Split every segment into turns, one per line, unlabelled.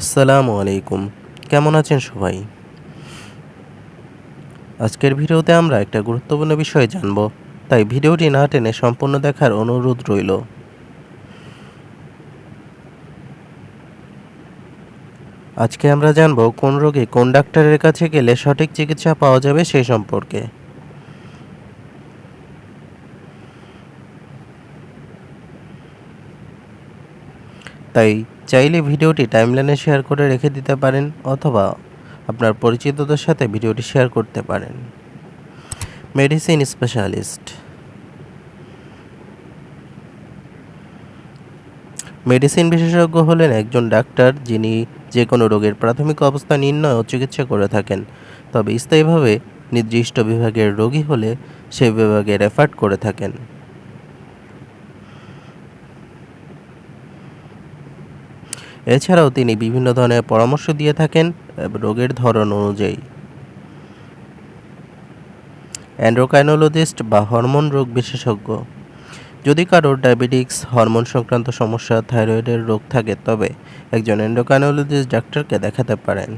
আসসালামু আলাইকুম। কেমন আছেন সবাই? আজকের ভিডিওতে আমরা একটা গুরুত্বপূর্ণ বিষয় জানব, তাই ভিডিওটি না টেনে সম্পূর্ণ দেখার অনুরোধ রইল। আজকে আমরা জানব কোন রোগে কোন ডাক্তারের কাছে গেলে সঠিক চিকিৎসা পাওয়া যাবে সেই সম্পর্কে। তাই চাইলে ভিডিওটি টাইমলাইনে শেয়ার করে রেখে দিতে পারেন অথবা আপনার পরিচিতদের সাথে ভিডিওটি শেয়ার করতে পারেন। মেডিসিন স্পেশালিস্ট মেডিসিন বিশেষজ্ঞ হলেন একজন ডাক্তার যিনি যে কোনো রোগের প্রাথমিক অবস্থা নির্ণয় ও চিকিৎসা করে থাকেন। তবে স্থায়ীভাবে নির্দিষ্ট বিভাগের রোগী হলে সেই বিভাগে রেফার করে থাকেন। এছাড়াও তিনি বিভিন্ন ধরনের পরামর্শ দিয়ে থাকেন রোগের ধরন অনুযায়ী। অ্যান্ড্রোকাইনোলজিস্ট বা হরমোন রোগ বিশেষজ্ঞ। যদি কারোর ডায়াবেটিক্স, হরমোন সংক্রান্ত সমস্যা, থাইরয়েডের রোগ থাকে, তবে একজন অ্যান্ড্রোকাইনোলজিস্ট ডাক্তারকে দেখাতে পারেন।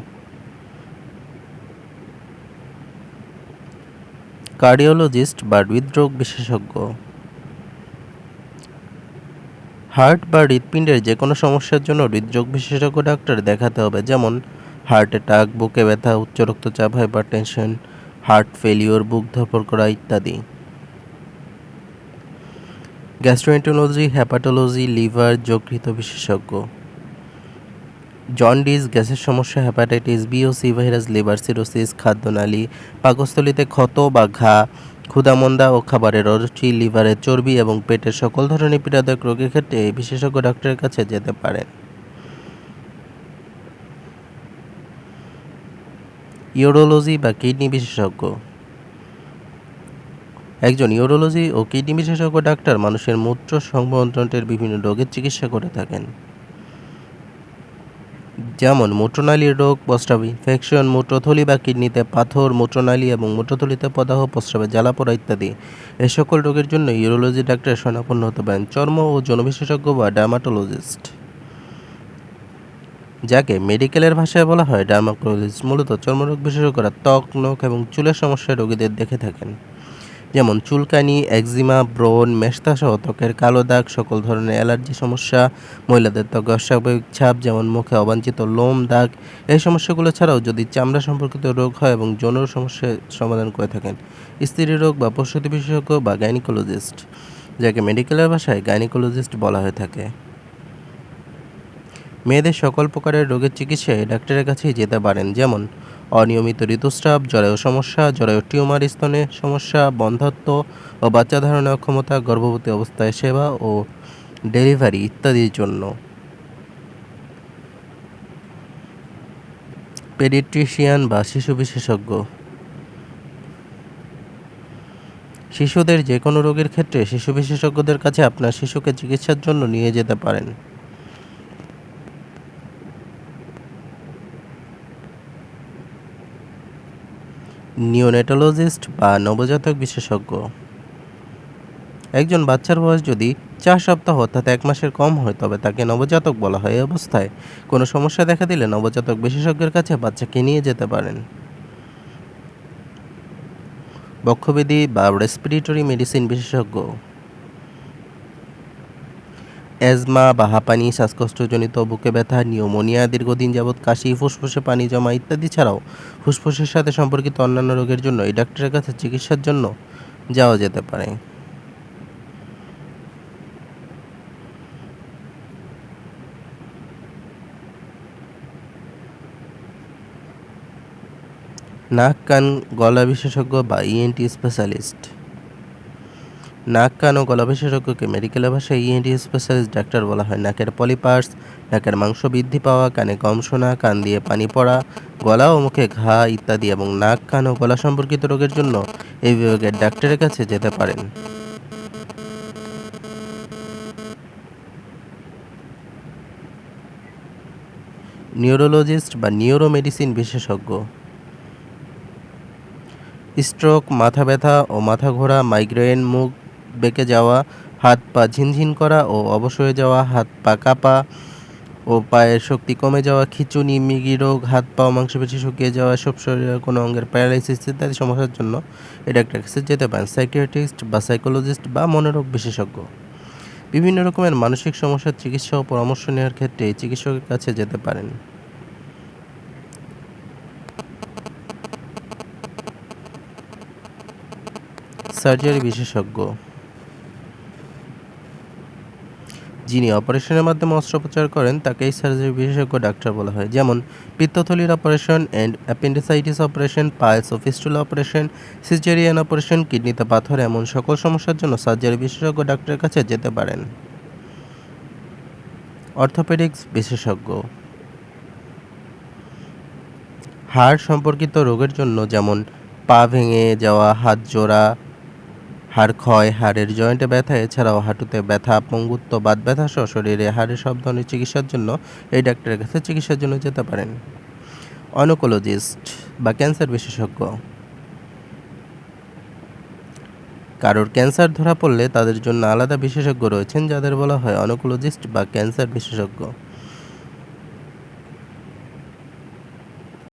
কার্ডিওলজিস্ট বা হৃদরোগ বিশেষজ্ঞ। হার্ট বা হৃৎপিণ্ডের যে কোনো সমস্যার জন্য হৃদরোগ বিশেষজ্ঞ ডাক্তার দেখাতে হবে, যেমন হার্ট অ্যাটাক, বুকে ব্যথা, উচ্চ রক্তচাপ হাইপার টেনশন হার্ট ফেলিওর বুক ধরপড় করা ইত্যাদি। গ্যাস্ট্রোএন্টোলজি হ্যাপাটোলজি লিভার যকৃত বিশেষজ্ঞ। জন্ডিস, গ্যাসের সমস্যা হ্যাপাটাইটিস বি ও সি ভাইরাস, লিভার সিরোসিস, খাদ্যনালী, পাকস্থলিতে ক্ষত বা ঘা ক্ষুধামন্দা ও খাবারের অরুচি, লিভারের চর্বি এবং পেটের সকল ধরনের পীড়াদায়ক রোগের ক্ষেত্রে বিশেষজ্ঞ ডাক্তারের কাছে যেতে পারেন। ইউরোলজি বা কিডনি বিশেষজ্ঞ। একজন ইউরোলজি ও কিডনি বিশেষজ্ঞ ডাক্তার মানুষের মূত্র সংবহনতন্ত্রের বিভিন্ন রোগের চিকিৎসা করে থাকেন। যেমন মূত্রনালীর রোগ প্রস্রাব ইনফেকশন মূত্রথলি বা কিডনিতে পাথর, মূত্রনালী এবং মূত্রথলিতে প্রদাহ প্রস্রাবে জ্বালাপোড়া ইত্যাদি। এ সকল রোগের জন্য ইউরোলজি ডাক্তার শনাপন্ন হতে পারেন চর্ম ও জনবিশেষজ্ঞ বা ডার্মাটোলজিস্ট, যাকে মেডিকেলের ভাষায় বলা হয় ডার্মাটোলজিস্ট। মূলত চর্মরোগ বিশেষজ্ঞরা ত্বক, নখ এবং চুলের সমস্যায় রোগীদের দেখে থাকেন। যেমন চুলকানি একজিমা ব্রণ, মেস্তাসহ ত্বকের কালো দাগ, সকল ধরনের অ্যালার্জি সমস্যা, মহিলাদের ত্বকে অস্বাভাবিক ছাপ, যেমন মুখে অবাঞ্ছিত লোম, দাগ, এই সমস্যাগুলো ছাড়াও যদি চামড়া সম্পর্কিত রোগ হয় এবং যৌন সমস্যার সমাধান করে থাকেন, স্ত্রী রোগ বা প্রসূতি বিশেষজ্ঞ বা গাইনিকোলজিস্ট, যাকে মেডিকেলের ভাষায় গাইনিকোলজিস্ট বলা হয়ে থাকে। মেয়েদের সকল প্রকারের রোগের চিকিৎসায় ডাক্তারের কাছেই যেতে পারেন, যেমন অনিয়মিত ঋতুস্রাব, জরায়ু সমস্যা, জরায়ু টিউমার, স্তনে সমস্যা, বন্ধ্যত্ব ও বাচ্চা ধারণে অক্ষমতা, গর্ভবতী অবস্থায় সেবা ও ডেলিভারি ইত্যাদির জন্য। পেডিট্রিশিয়ান বা শিশু বিশেষজ্ঞ। শিশুদের যে কোনো রোগের ক্ষেত্রে শিশু বিশেষজ্ঞদের কাছে আপনার শিশুকে চিকিৎসার জন্য নিয়ে যেতে পারেন। নিওনেটোলজিস্ট বা নবজাতক বিশেষজ্ঞ। একজন বাচ্চার বয়স যদি চার সপ্তাহ অর্থাৎ এক মাসের কম হয়, তবে তাকে নবজাতক বলা হয়। এই অবস্থায় কোনো সমস্যা দেখা দিলে নবজাতক বিশেষজ্ঞের কাছে বাচ্চাকে নিয়ে যেতে পারেন। বক্ষবিধি বা রেসপিরেটরি মেডিসিন বিশেষজ্ঞ। অ্যাজমা বা হাঁপানি শ্বাসকষ্টজনিত বুকে ব্যথা, নিউমোনিয়া, দীর্ঘদিন যাবৎ কাশি, ফুসফুসে পানি জমা ইত্যাদি ছাড়াও ফুসফুসের সাথে সম্পর্কিত অন্যান্য রোগের জন্য এই ডাক্তারের কাছে চিকিৎসার জন্য যাওয়া যেতে পারে। নাক, কান, গলা বিশেষজ্ঞ বা ইএনটি স্পেশালিস্ট নাক, কান ও গলা বিশেষজ্ঞকে মেডিকেলের ভাষায় ইএনটি স্পেশালিস্ট ডাক্তার বলা হয়। নাকের পলিপার্স নাকের মাংস বৃদ্ধি পাওয়া, কানে কম শোনা, কান দিয়ে পানি পড়া, গলা ও মুখে ঘা ইত্যাদি এবং নাক, কান ও গলা সম্পর্কিত রোগের জন্য এই বিভাগের ডাক্তারের কাছে যেতে পারেন। নিউরোলজিস্ট বা নিউরো মেডিসিন বিশেষজ্ঞ। স্ট্রোক মাথা ব্যথা ও মাথা ঘোরা মাইগ্রেন মুখ বেঁকে যাওয়া, হাত পা ঝিনঝিন করা ও অবশ হয়ে যাওয়া, হাত পা কাঁপা ও পায়ের শক্তি কমে যাওয়া, খিঁচুনি, মৃগী রোগ, হাত পা মাংসপেশি শুকিয়ে যাওয়া, সব শরীরের কোনো অঙ্গের প্যারালাইসিস ইত্যাদি সমস্যার জন্য এই ডাক্তারের কাছে যেতে পারেন। সাইকিয়াট্রিস্ট বা সাইকোলজিস্ট বা মনোরোগ বিশেষজ্ঞ। বিভিন্ন রকমের মানসিক সমস্যার চিকিৎসা ও পরামর্শ নেওয়ার ক্ষেত্রে চিকিৎসকের কাছে যেতে পারেন। সার্জারি বিশেষজ্ঞ যিনি অপারেশনের মাধ্যমে অস্ত্রোপচার করেন তাকেই সার্জারি বিশেষজ্ঞ ডাক্তার বলা হয়। যেমন, পিত্তথলির operation and appendicitis operation piles O fistula operation caesarean operation কিডনিতে পাথর, এমন সকল সমস্যার জন্য সার্জারি বিশেষজ্ঞ ডাক্তারের কাছে যেতে পারেন। অর্থোপেডিক্স বিশেষজ্ঞ। হাড় সম্পর্কিত রোগের জন্য যেমন, পা ভেঙে যাওয়া, হাত জোড়া হাড় ক্ষয়, হাড়ের জয়েন্টে ব্যথা, এছাড়াও হাঁটুতে ব্যথা, পঙ্গুত্ব, বাত ব্যথা সহ শরীরে হাড়ের সব ধরনের চিকিৎসার জন্য এই ডাক্তারের কাছে চিকিৎসার জন্য যেতে পারেন। অনকোলজিস্ট বা ক্যান্সার বিশেষজ্ঞ। কারোর ক্যান্সার ধরা পড়লে তাদের জন্য আলাদা বিশেষজ্ঞ রয়েছেন যাদের বলা হয় অনকোলজিস্ট বা ক্যান্সার বিশেষজ্ঞ।